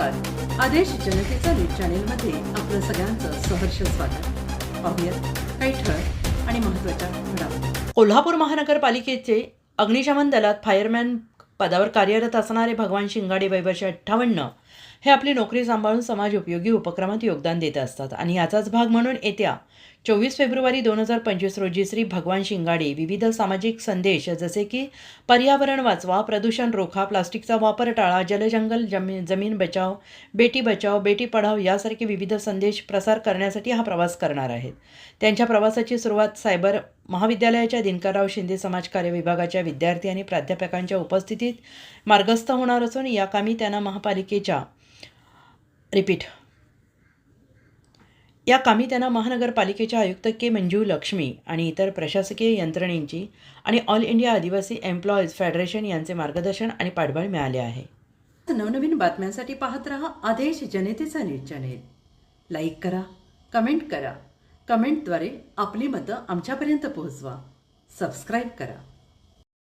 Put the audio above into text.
आदेश जनतेचा न्यूज चॅनेलमध्ये आपलं सगळ्यांचं सहर्ष स्वागत. पाहूयात काही ठळक आणि महत्त्वाच्या घडामोडी. कोल्हापूर महानगरपालिकेचे अग्निशमन दलात फायरमॅन पदावर कार्यरत असणारे भगवान शिंगाडे वयवर्षे अठ्ठावन्न हे आपली नोकरी सांभाळून समाज उपयोगी उपक्रमात योगदान देत असतात. आणि याचाच भाग म्हणून येत्या चोवीस फेब्रुवारी दोन हजार पंचवीस रोजी श्री भगवान शिंगाडे विविध सामाजिक संदेश जसे की पर्यावरण वाचवा प्रदूषण रोखा प्लास्टिकचा वापर टाळा जलजंगल जमीन जमीन बचाव बेटी बचाव बेटी पढाव यासारखे विविध संदेश प्रसार करण्यासाठी हा प्रवास करणार आहेत. त्यांच्या प्रवासाची सुरुवात सायबर महाविद्यालयाच्या दिनकरराव शिंदे समाजकार्य विभागाच्या विद्यार्थी आणि प्राध्यापकांच्या उपस्थितीत मार्गस्थ होणार असून या कामी त्यांना महापालिकेच्या रिपीट या कामी त्यांना महानगरपालिकेच्या आयुक्त के मंजू लक्ष्मी आणि इतर प्रशासकीय यंत्रणेंची आणि all India Adivasi employees federation यांचे मार्गदर्शन आणि पाठबळ मिळाले आहे. नवनवीन बातम्यांसाठी पाहत रहा आदेश जनतेचा न्यूज चॅनेल. लाईक करा कमेंट करा. कमेंटद्वारे आपली मतं आमच्यापर्यंत पोहोचवा. सबस्क्राईब करा.